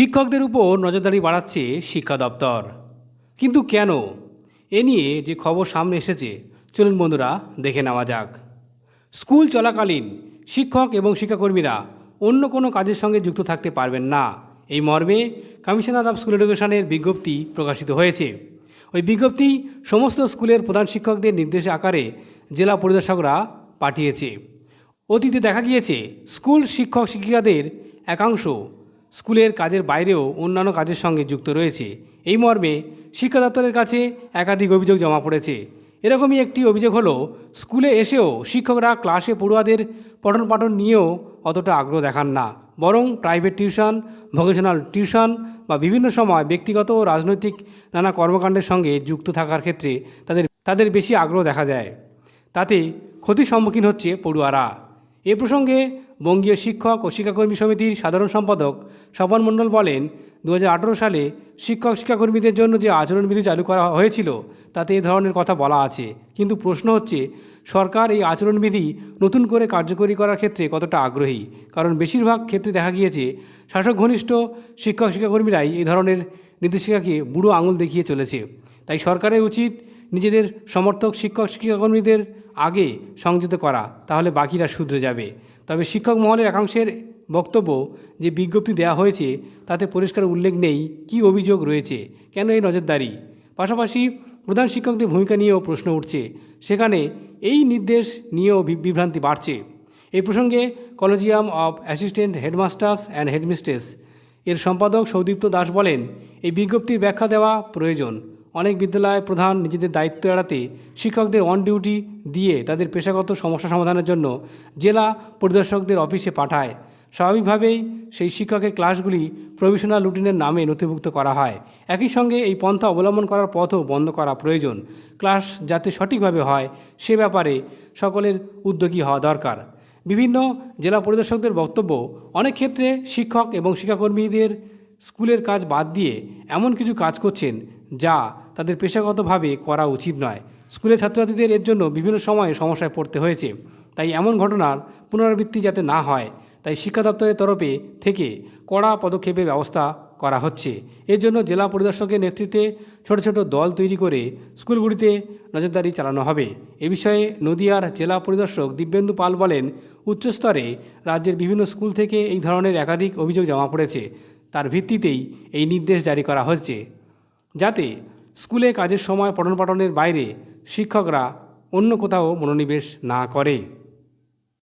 শিক্ষকদের উপর নজরদারি বাড়াচ্ছে শিক্ষা দপ্তর। কিন্তু কেন? এ নিয়ে যে খবর সামনে এসেছে, চলুন বন্ধুরা দেখে নেওয়া যাক। স্কুল চলাকালীন শিক্ষক এবং শিক্ষাকর্মীরা অন্য কোনো কাজের সঙ্গে যুক্ত থাকতে পারবেন না। এই মর্মে কমিশনার অফ স্কুল এডুকেশনের বিজ্ঞপ্তি প্রকাশিত হয়েছে। ওই বিজ্ঞপ্তি সমস্ত স্কুলের প্রধান শিক্ষকদের নির্দেশ আকারে জেলা পরিদর্শকরা পাঠিয়েছে। অতীতে দেখা গিয়েছে, স্কুল শিক্ষক শিক্ষিকাদের একাংশ স্কুলের কাজের বাইরেও অন্যান্য কাজের সঙ্গে যুক্ত রয়েছে। এই মর্মে শিক্ষা দপ্তরের কাছে একাধিক অভিযোগ জমা পড়েছে। এরকমই একটি অভিযোগ হলো, স্কুলে এসেও শিক্ষকরা ক্লাসে পড়ুয়াদের পঠন পাঠন নিয়েও অতটা আগ্রহ দেখান না। বরং প্রাইভেট টিউশন, ভোকেশনাল টিউশন বা বিভিন্ন সময় ব্যক্তিগত ও রাজনৈতিক নানা কর্মকাণ্ডের সঙ্গে যুক্ত থাকার ক্ষেত্রে তাদের তাদের বেশি আগ্রহ দেখা যায়। তাতে ক্ষতির সম্মুখীন হচ্ছে পড়ুয়ারা। এ প্রসঙ্গে বঙ্গীয় শিক্ষক ও শিক্ষাকর্মী সমিতির সাধারণ সম্পাদক স্বপন মণ্ডল বলেন দু হাজার আঠেরো সালে শিক্ষক শিক্ষাকর্মীদের জন্য যে আচরণবিধি চালু করা হয়েছিল, তাতে এ ধরনের কথা বলা আছে। কিন্তু প্রশ্ন হচ্ছে, সরকার এই আচরণবিধি নতুন করে কার্যকরী করার ক্ষেত্রে কতটা আগ্রহী? কারণ বেশিরভাগ ক্ষেত্রে দেখা গিয়েছে, শাসক ঘনিষ্ঠ শিক্ষক শিক্ষাকর্মীরাই এই ধরনের নির্দেশিকাকে বুড়ো আঙুল দেখিয়ে চলেছে। তাই সরকারের উচিত নিজেদের সমর্থক শিক্ষক শিক্ষাকর্মীদের আগে সংযুক্ত করা, তাহলে বাকিরা শুধরে যাবে। তবে শিক্ষক মহলের একাংশের বক্তব্য যে বিজ্ঞপ্তি দেওয়া হয়েছে, তাতে পরিষ্কার উল্লেখ নেই কী অভিযোগ রয়েছে, কেন এই নজরদারি। পাশাপাশি প্রধান শিক্ষকদের ভূমিকা নিয়েও প্রশ্ন উঠছে। সেখানে এই নির্দেশ নিয়েও বিভ্রান্তি বাড়ছে। এই প্রসঙ্গে collegium of assistant headmasters and headmistress এর সম্পাদক সৌদীপ্ত দাস বলেন, এই বিজ্ঞপ্তির ব্যাখ্যা দেওয়া প্রয়োজন। অনেক বিদ্যালয় প্রধান নিজেদের দায়িত্ব এড়াতে শিক্ষকদের অন ডিউটি দিয়ে তাদের পেশাগত সমস্যা সমাধানের জন্য জেলা পরিদর্শকদের অফিসে পাঠায়। স্বাভাবিকভাবেই সেই শিক্ষকের ক্লাসগুলি প্রভিশনাল রুটিনের নামে নথিভুক্ত করা হয়। একই সঙ্গে এই পন্থা অবলম্বন করার পথও বন্ধ করা প্রয়োজন। ক্লাস যাতে সঠিকভাবে হয় সে ব্যাপারে সকলের উদ্যোগী হওয়া দরকার। বিভিন্ন জেলা পরিদর্শকদের বক্তব্য, অনেক ক্ষেত্রে শিক্ষক এবং শিক্ষাকর্মীদের স্কুলের কাজ বাদ দিয়ে এমন কিছু কাজ করছেন যা তাদের পেশাগতভাবে করা উচিত নয়। স্কুলের ছাত্রছাত্রীদের এর জন্য বিভিন্ন সময়ে সমস্যায় পড়তে হয়েছে। তাই এমন ঘটনার পুনরাবৃত্তি যাতে না হয়, তাই শিক্ষা দপ্তরের তরফে থেকে কড়া পদক্ষেপের ব্যবস্থা করা হচ্ছে। এর জন্য জেলা পরিদর্শকের নেতৃত্বে ছোট ছোট দল তৈরি করে স্কুলগুলিতে নজরদারি চালানো হবে। এ বিষয়ে নদিয়ার জেলা পরিদর্শক দিব্যেন্দু পাল বলেন, উচ্চস্তরে রাজ্যের বিভিন্ন স্কুল থেকে এই ধরনের একাধিক অভিযোগ জমা পড়েছে। তার ভিত্তিতেই এই নির্দেশ জারি করা হচ্ছে। যাতে স্কুলে কাজের সময় পঠন পাঠনের বাইরে শিক্ষকরা অন্য কোথাও মনোনিবেশ না করে।